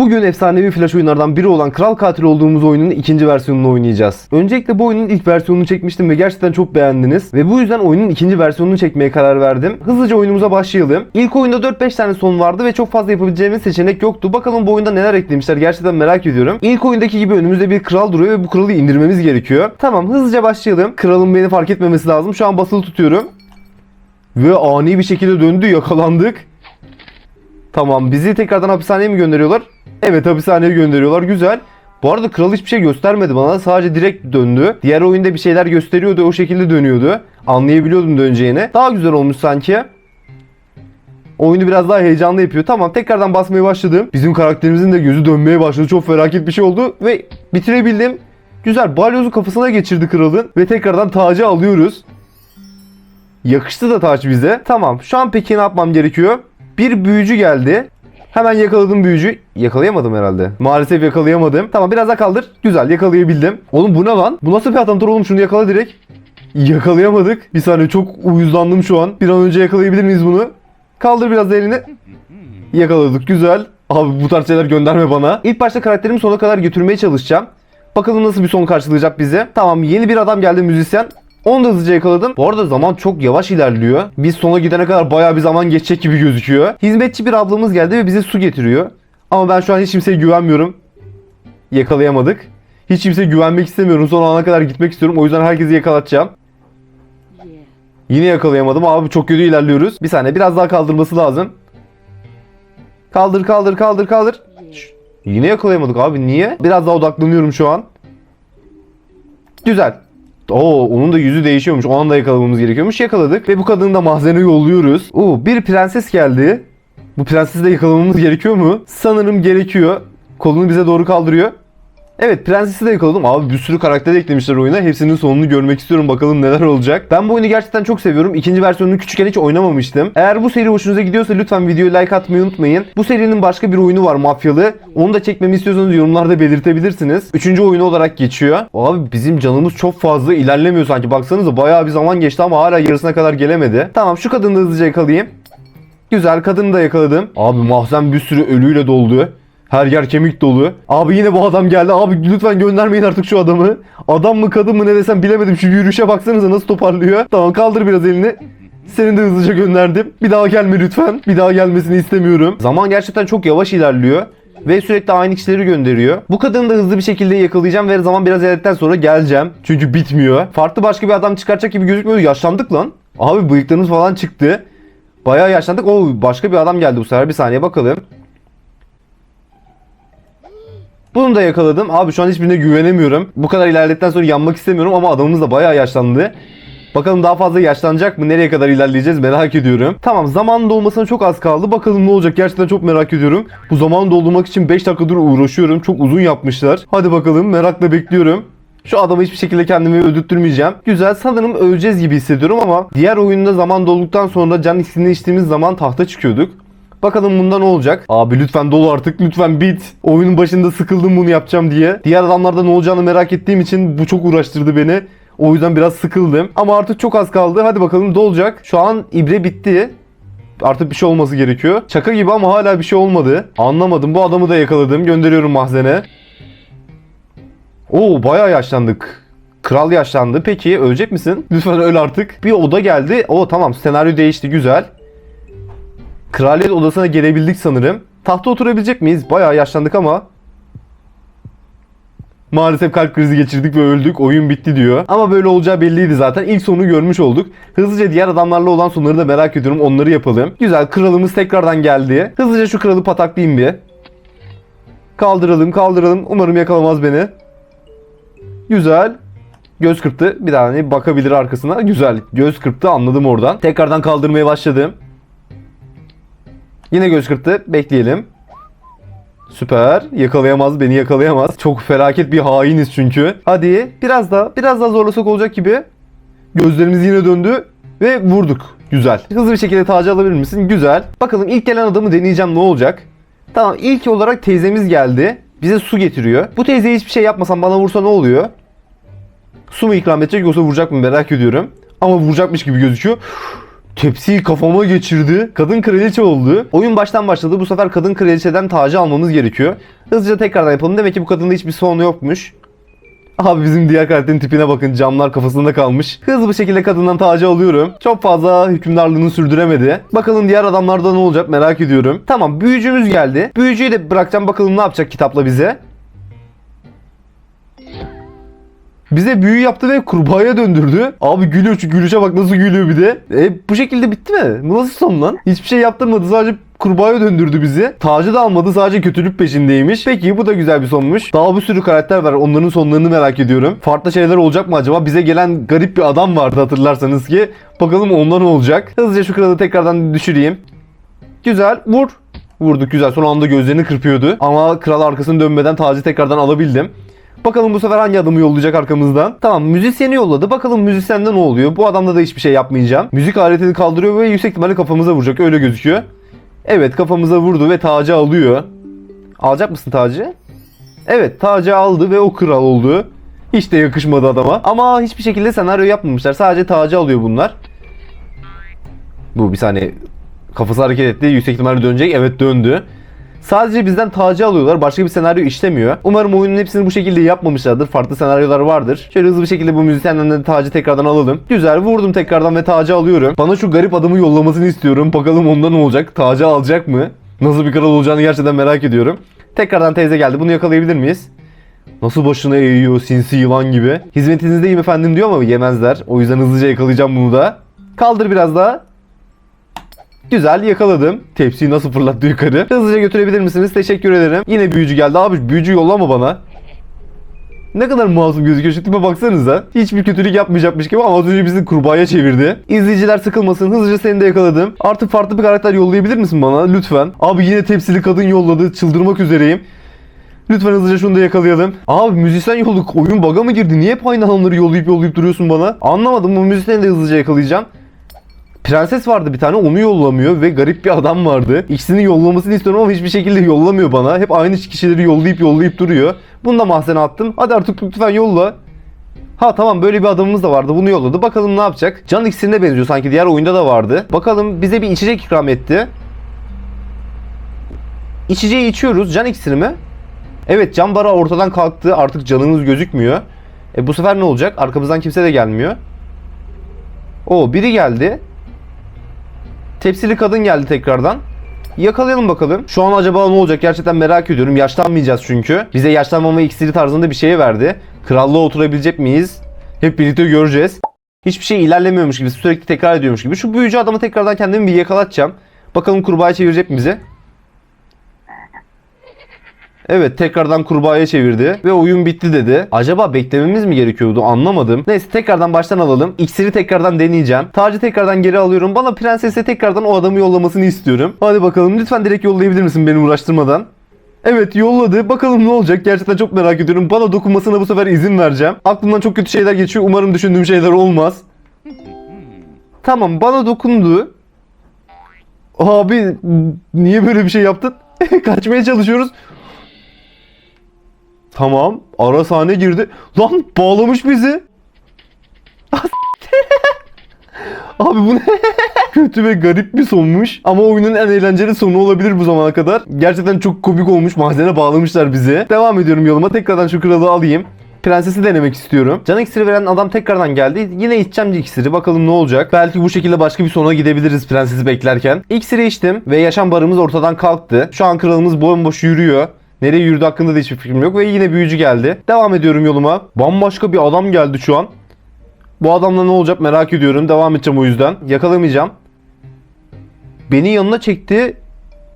Bugün efsanevi flash oyunlardan biri olan Kral Katil olduğumuz oyunun ikinci versiyonunu oynayacağız. Öncelikle bu oyunun ilk versiyonunu çekmiştim ve gerçekten çok beğendiniz. Ve bu yüzden oyunun ikinci versiyonunu çekmeye karar verdim. Hızlıca oyunumuza başlayalım. İlk oyunda 4-5 tane son vardı ve çok fazla yapabileceğimiz seçenek yoktu. Bakalım bu oyunda neler eklemişler gerçekten merak ediyorum. İlk oyundaki gibi önümüzde bir kral duruyor ve bu kralı indirmemiz gerekiyor. Tamam hızlıca başlayalım. Kralın beni fark etmemesi lazım. Şu an basılı tutuyorum. Ve ani bir şekilde döndü yakalandık. Tamam bizi tekrardan hapishaneye mi gönderiyorlar? Evet hapishaneye gönderiyorlar güzel. Bu arada kral hiçbir şey göstermedi bana sadece direkt döndü. Diğer oyunda bir şeyler gösteriyordu o şekilde dönüyordu. Anlayabiliyordum döneceğini. Daha güzel olmuş sanki. Oyunu biraz daha heyecanlı yapıyor. Tamam tekrardan basmaya başladım. Bizim karakterimizin de gözü dönmeye başladı. Çok felaket bir şey oldu ve bitirebildim. Güzel balyozu kafasına geçirdi kralın ve tekrardan tacı alıyoruz. Yakıştı da taç bize. Tamam şu an peki ne yapmam gerekiyor? Bir büyücü geldi. Hemen yakaladım büyücü. Yakalayamadım herhalde. Maalesef yakalayamadım. Tamam biraz daha kaldır. Güzel yakalayabildim. Oğlum bu ne lan? Bu nasıl bir atamdır oğlum? Şunu yakala direkt. Yakalayamadık. Bir saniye çok uyuzlandım şu an. Bir an önce yakalayabilir miyiz bunu? Kaldır biraz da elini. Yakaladık güzel. Abi bu tarz şeyler gönderme bana. İlk başta karakterimi sona kadar götürmeye çalışacağım. Bakalım nasıl bir son karşılayacak bize. Tamam yeni bir adam geldi müzisyen. Onu da hızlıca yakaladım. Bu arada zaman çok yavaş ilerliyor. Biz sona gidene kadar bayağı bir zaman geçecek gibi gözüküyor. Hizmetçi bir ablamız geldi ve bize su getiriyor. Ama ben şu an hiç kimseye güvenmiyorum. Yakalayamadık. Hiç kimseye güvenmek istemiyorum. Son ana kadar gitmek istiyorum. O yüzden herkesi yakalatacağım. Yine yakalayamadım. Abi çok kötü ilerliyoruz. Bir saniye biraz daha kaldırması lazım. Kaldır kaldır kaldır kaldır. Şş, Yine yakalayamadık abi niye? Biraz daha odaklanıyorum şu an. Güzel. Oo onun da yüzü değişiyormuş. O anda yakalamamız gerekiyormuş. Yakaladık ve bu kadını da mahzene yolluyoruz. Oo bir prenses geldi. Bu prensesi de yakalamamız gerekiyor mu? Sanırım gerekiyor. Kolunu bize doğru kaldırıyor. Evet prensesi de yakaladım. Abi bir sürü karakter eklemişler oyuna. Hepsinin sonunu görmek istiyorum. Bakalım neler olacak. Ben bu oyunu gerçekten çok seviyorum. İkinci versiyonunu küçükken hiç oynamamıştım. Eğer bu seri hoşunuza gidiyorsa lütfen videoyu like atmayı unutmayın. Bu serinin başka bir oyunu var mafyalı. Onu da çekmemi istiyorsanız yorumlarda belirtebilirsiniz. Üçüncü oyunu olarak geçiyor. Abi bizim canımız çok fazla ilerlemiyor sanki. Baksanıza bayağı bir zaman geçti ama hala yarısına kadar gelemedi. Tamam şu kadını hızlıca yakalayayım. Güzel kadını da yakaladım. Abi mahzen bir sürü ölüyle doldu. Her yer kemik dolu. Abi yine bu adam geldi. Abi lütfen göndermeyin artık şu adamı. Adam mı kadın mı ne desem bilemedim. Şu yürüyüşe baksanıza nasıl toparlıyor. Tamam kaldır biraz elini. Seni de hızlıca gönderdim. Bir daha gelme lütfen. Bir daha gelmesini istemiyorum. Zaman gerçekten çok yavaş ilerliyor. Ve sürekli aynı kişileri gönderiyor. Bu kadını da hızlı bir şekilde yakalayacağım ve zaman biraz ilerledikten sonra geleceğim. Çünkü bitmiyor. Farklı başka bir adam çıkartacak gibi gözükmüyor. Yaşlandık lan. Abi bıyıklarımız falan çıktı. Bayağı yaşlandık. Oo başka bir adam geldi bu sefer. Bir saniye bakalım. Bunu da yakaladım. Abi şu an hiçbirine güvenemiyorum. Bu kadar ilerledikten sonra yanmak istemiyorum ama adamımız da bayağı yaşlandı. Bakalım daha fazla yaşlanacak mı? Nereye kadar ilerleyeceğiz merak ediyorum. Tamam zamanın dolmasına çok az kaldı. Bakalım ne olacak? Gerçekten çok merak ediyorum. Bu zamanı doldurmak için 5 dakikadır uğraşıyorum. Çok uzun yapmışlar. Hadi bakalım merakla bekliyorum. Şu adamı hiçbir şekilde kendimi öldürtmeyeceğim. Güzel sanırım öleceğiz gibi hissediyorum ama diğer oyunda zaman dolduktan sonra can ikisini içtiğimiz zaman tahta çıkıyorduk. Bakalım bunda ne olacak? Abi lütfen dolu artık lütfen bit. Oyunun başında sıkıldım bunu yapacağım diye. Diğer adamlarda ne olacağını merak ettiğim için bu çok uğraştırdı beni. O yüzden biraz sıkıldım. Ama artık çok az kaldı. Hadi bakalım dolacak. Şu an ibre bitti. Artık bir şey olması gerekiyor. Şaka gibi ama hala bir şey olmadı. Anlamadım. Bu adamı da yakaladım. Gönderiyorum mahzene. Oo bayağı yaşlandık. Kral yaşlandı. Peki ölecek misin? Lütfen öl artık. Bir oda geldi. O tamam senaryo değişti güzel. Kraliyet odasına gelebildik sanırım. Tahta oturabilecek miyiz? Bayağı yaşlandık ama. Maalesef kalp krizi geçirdik ve öldük. Oyun bitti diyor. Ama böyle olacağı belliydi zaten. İlk sonunu görmüş olduk. Hızlıca diğer adamlarla olan sonları da merak ediyorum. Onları yapalım. Güzel. Kralımız tekrardan geldi. Hızlıca şu kralı pataklayayım bir. Kaldıralım kaldıralım. Umarım yakalamaz beni. Güzel. Göz kırptı. Bir daha hani bakabilir arkasına. Güzel. Göz kırptı anladım oradan. Tekrardan kaldırmaya başladım. Yine göz kırptı. Bekleyelim. Süper. Yakalayamaz. Beni yakalayamaz. Çok felaket bir hainiz çünkü. Hadi biraz daha. Biraz daha zorlasak olacak gibi. Gözlerimiz yine döndü. Ve vurduk. Güzel. Hızlı bir şekilde tacı alabilir misin? Güzel. Bakalım ilk gelen adamı deneyeceğim ne olacak? Tamam ilk olarak teyzemiz geldi. Bize su getiriyor. Bu teyzeye hiçbir şey yapmasam bana vursa ne oluyor? Su mu ikram edecek yoksa vuracak mı merak ediyorum. Ama vuracakmış gibi gözüküyor. Tepsiyi kafama geçirdi. Kadın kraliçe oldu. Oyun baştan başladı. Bu sefer kadın kraliçeden tacı almamız gerekiyor. Hızlıca tekrardan yapalım. Demek ki bu kadında hiçbir sorunu yokmuş. Abi bizim diğer karakterin tipine bakın. Camlar kafasında kalmış. Hızlı bir şekilde kadından tacı alıyorum. Çok fazla hükümdarlığını sürdüremedi. Bakalım diğer adamlarda ne olacak merak ediyorum. Tamam büyücümüz geldi. Büyücüyü de bırakacağım bakalım ne yapacak kitapla bize. Bize büyü yaptı ve kurbağaya döndürdü. Abi gülüyor şu gülüşe bak nasıl gülüyor bir de. E bu şekilde bitti mi? Bu nasıl son lan? Hiçbir şey yaptırmadı sadece kurbağaya döndürdü bizi. Tacı da almadı sadece kötülük peşindeymiş. Peki bu da güzel bir sonmuş. Daha bir sürü karakter var onların sonlarını merak ediyorum. Farklı şeyler olacak mı acaba? Bize gelen garip bir adam vardı hatırlarsanız ki. Bakalım ondan olacak? Hızlıca şu kralı tekrardan düşüreyim. Güzel vur. Vurduk güzel. Son anda gözlerini kırpıyordu. Ama kral arkasını dönmeden tacı tekrardan alabildim. Bakalım bu sefer hangi adamı yollayacak arkamızdan. Tamam müzisyeni yolladı. Bakalım müzisyende ne oluyor? Bu adamda da hiçbir şey yapmayacağım. Müzik aletini kaldırıyor ve yüksek ihtimalle kafamıza vuracak. Öyle gözüküyor. Evet kafamıza vurdu ve tacı alıyor. Alacak mısın tacı? Evet tacı aldı ve o kral oldu. Hiç de yakışmadı adama. Ama hiçbir şekilde senaryo yapmamışlar. Sadece tacı alıyor bunlar. Bu bir saniye kafası hareket etti. Yüksek ihtimalle dönecek. Evet döndü. Sadece bizden tacı alıyorlar. Başka bir senaryo işlemiyor. Umarım oyunun hepsini bu şekilde yapmamışlardır. Farklı senaryolar vardır. Şöyle hızlı bir şekilde bu müzisyenden de tacı tekrardan alalım. Güzel vurdum tekrardan ve tacı alıyorum. Bana şu garip adamı yollamasını istiyorum. Bakalım onda ne olacak? Tacı alacak mı? Nasıl bir kral olacağını gerçekten merak ediyorum. Tekrardan teyze geldi. Bunu yakalayabilir miyiz? Nasıl başına eğiyor sinsi yılan gibi. Hizmetinizdeyim efendim diyor ama yemezler. O yüzden hızlıca yakalayacağım bunu da. Kaldır biraz daha. Güzel yakaladım. Tepsiyi nasıl fırlattı yukarı. Hızlıca götürebilir misiniz? Teşekkür ederim. Yine büyücü geldi. Abi büyücü yollama bana. Ne kadar masum gözüküyor. Şu tipe baksanıza. Hiçbir kötülük yapmayacakmış gibi ama az önce bizi kurbağaya çevirdi. İzleyiciler sıkılmasın. Hızlıca seni de yakaladım. Artık farklı bir karakter yollayabilir misin bana? Lütfen. Abi yine tepsili kadın yolladı. Çıldırmak üzereyim. Lütfen hızlıca şunu da yakalayalım. Abi müzisyen yolladık. Oyun baga mı girdi? Niye hep aynı adamları yollayıp yollayıp duruyorsun bana? Anlamadım. Bu müzisyeni de hızlıca yakalayacağım. Prenses vardı bir tane onu yollamıyor ve garip bir adam vardı. İkisini yollamasını istiyorum ama hiçbir şekilde yollamıyor bana. Hep aynı kişileri yollayıp yollayıp duruyor. Bunu da mahzene attım. Hadi artık lütfen yolla. Ha tamam böyle bir adamımız da vardı. Bunu yolladı. Bakalım ne yapacak? Can iksirine benziyor sanki. Diğer oyunda da vardı. Bakalım bize bir içecek ikram etti. İçeceği içiyoruz. Can iksiri mi? Evet can bara ortadan kalktı. Artık canımız gözükmüyor. E bu sefer ne olacak? Arkamızdan kimse de gelmiyor. O biri geldi. Tepsili kadın geldi tekrardan. Yakalayalım bakalım. Şu an acaba ne olacak gerçekten merak ediyorum. Yaşlanmayacağız çünkü. Bize yaşlanmama iksiri tarzında bir şey verdi. Krallığa oturabilecek miyiz? Hep birlikte göreceğiz. Hiçbir şey ilerlemiyormuş gibi sürekli tekrar ediyormuş gibi. Şu büyücü adamı tekrardan kendimi bir yakalatacağım. Bakalım kurbağaya çevirecek mi bizi? Evet tekrardan kurbağaya çevirdi ve oyun bitti dedi. Acaba beklememiz mi gerekiyordu anlamadım. Neyse tekrardan baştan alalım. İksiri tekrardan deneyeceğim. Tacı tekrardan geri alıyorum. Bana prensese tekrardan o adamı yollamasını istiyorum. Hadi bakalım lütfen direkt yollayabilir misin beni uğraştırmadan? Evet yolladı. Bakalım ne olacak? Gerçekten çok merak ediyorum. Bana dokunmasına bu sefer izin vereceğim. Aklımdan çok kötü şeyler geçiyor. Umarım düşündüğüm şeyler olmaz. Tamam bana dokundu. Abi niye böyle bir şey yaptın? Kaçmaya çalışıyoruz. Tamam. Ara sahne girdi. Lan bağlamış bizi. Abi bu ne? Kötü ve garip bir sonmuş. Ama oyunun en eğlenceli sonu olabilir bu zamana kadar. Gerçekten çok komik olmuş. Mahzene bağlamışlar bizi. Devam ediyorum yoluma. Tekrardan şu kralı alayım. Prensesi denemek istiyorum. Can iksiri veren adam tekrardan geldi. Yine içeceğim iksiri. Bakalım ne olacak. Belki bu şekilde başka bir sona gidebiliriz prensesi beklerken. İksiri içtim ve yaşam barımız ortadan kalktı. Şu an kralımız bomboş yürüyor. Nereye yürüdü hakkında da hiçbir fikrim yok ve yine büyücü geldi. Devam ediyorum yoluma. Bambaşka bir adam geldi şu an. Bu adamla ne olacak merak ediyorum. Devam edeceğim o yüzden. Yakalamayacağım. Beni yanına çekti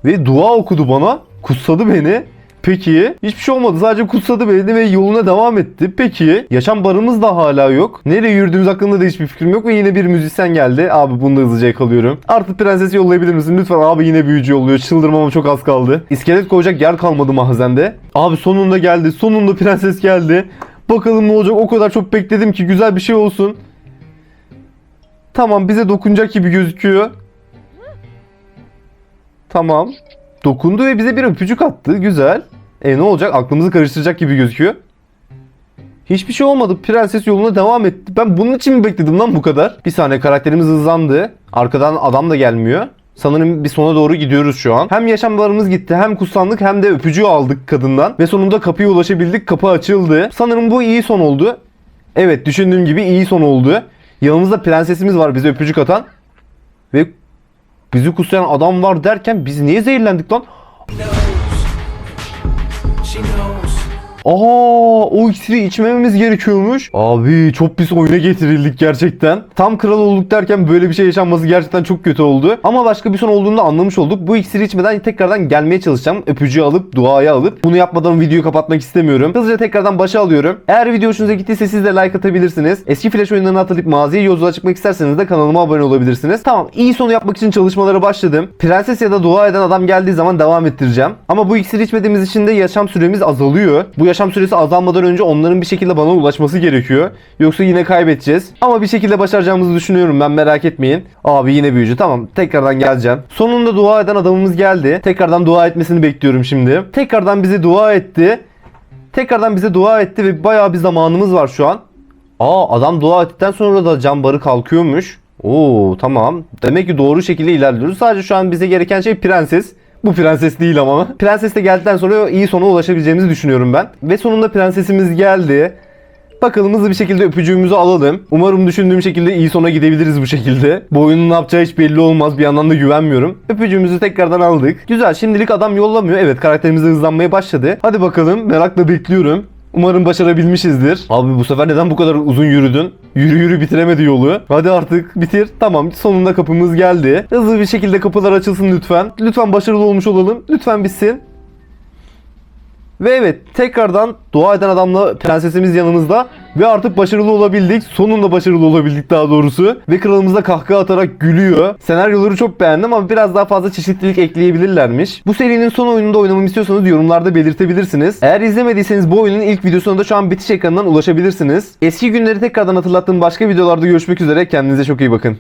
ve dua okudu bana. Kutsadı beni. Peki. Hiçbir şey olmadı. Sadece kutsadı beni ve yoluna devam etti. Peki. Yaşam barımız da hala yok. Nereye yürüdüğümüz hakkında da hiçbir fikrim yok ve yine bir müzisyen geldi. Abi bunu da hızlıca yakalıyorum. Artık prensesi yollayabilir misin? Lütfen abi yine büyücü yolluyor. Çıldırmama çok az kaldı. İskelet koyacak yer kalmadı mahzende. Abi sonunda geldi. Sonunda prenses geldi. Bakalım ne olacak. O kadar çok bekledim ki güzel bir şey olsun. Tamam bize dokunacak gibi gözüküyor. Tamam. Dokundu ve bize bir öpücük attı. Güzel. E ne olacak? Aklımızı karıştıracak gibi gözüküyor. Hiçbir şey olmadı. Prenses yoluna devam etti. Ben bunun için mi bekledim lan bu kadar? Bir saniye karakterimiz hızlandı. Arkadan adam da gelmiyor. Sanırım bir sona doğru gidiyoruz şu an. Hem yaşamlarımız gitti hem kutsandık hem de öpücüğü aldık kadından. Ve sonunda kapıya ulaşabildik. Kapı açıldı. Sanırım bu iyi son oldu. Evet düşündüğüm gibi iyi son oldu. Yanımızda prensesimiz var bize öpücük atan. Ve bizi kutsayan adam var derken biz niye zehirlendik lan? Aa, o iksiri içmememiz gerekiyormuş. Abi çok pis oyuna getirildik gerçekten. Tam kral olduk derken böyle bir şey yaşanması gerçekten çok kötü oldu. Ama başka bir son olduğunu da anlamış olduk. Bu iksiri içmeden tekrardan gelmeye çalışacağım. Öpücüğü alıp duaya alıp. Bunu yapmadan videoyu kapatmak istemiyorum. Hızlıca tekrardan başa alıyorum. Eğer video hoşunuza gittiyse siz de like atabilirsiniz. Eski flash oyunlarını hatırlayıp maziye yolculuğa çıkmak isterseniz de kanalıma abone olabilirsiniz. Tamam iyi sonu yapmak için çalışmalara başladım. Prenses ya da dua eden adam geldiği zaman devam ettireceğim. Ama bu iksiri içmediğimiz için de yaşam süremiz azalıyor. Bu yaşam süresi azalmadan önce onların bir şekilde bana ulaşması gerekiyor. Yoksa yine kaybedeceğiz. Ama bir şekilde başaracağımızı düşünüyorum ben merak etmeyin. Abi yine büyücü tamam tekrardan geleceğim. Sonunda dua eden adamımız geldi. Tekrardan dua etmesini bekliyorum şimdi. Tekrardan bize dua etti. Tekrardan bize dua etti ve bayağı bir zamanımız var şu an. Aa adam dua ettikten sonra da cam barı kalkıyormuş. Oo tamam. Demek ki doğru şekilde ilerliyoruz. Sadece şu an bize gereken şey prenses. Bu prenses değil ama. Prenses de geldikten sonra iyi sona ulaşabileceğimizi düşünüyorum ben. Ve sonunda prensesimiz geldi. Bakalım hızlı bir şekilde öpücüğümüzü alalım. Umarım düşündüğüm şekilde iyi sona gidebiliriz bu şekilde. Bu oyunun ne yapacağı hiç belli olmaz. Bir yandan da güvenmiyorum. Öpücüğümüzü tekrardan aldık. Güzel şimdilik adam yollamıyor. Evet karakterimiz hızlanmaya başladı. Hadi bakalım merakla bekliyorum. Umarım başarabilmişizdir. Abi bu sefer neden bu kadar uzun yürüdün? Yürü yürü bitiremedi yolu. Hadi artık bitir. Tamam sonunda kapımız geldi. Hızlı bir şekilde kapılar açılsın lütfen. Lütfen başarılı olmuş olalım. Lütfen bitsin. Ve evet tekrardan dua eden adamla prensesimiz yanımızda ve artık başarılı olabildik. Sonunda başarılı olabildik daha doğrusu. Ve kralımız da kahkaha atarak gülüyor. Senaryoları çok beğendim ama biraz daha fazla çeşitlilik ekleyebilirlermiş. Bu serinin son oyununda oynamamı istiyorsanız yorumlarda belirtebilirsiniz. Eğer izlemediyseniz bu oyunun ilk videosuna da şu an bitiş ekranından ulaşabilirsiniz. Eski günleri tekrardan hatırlattığım başka videolarda görüşmek üzere. Kendinize çok iyi bakın.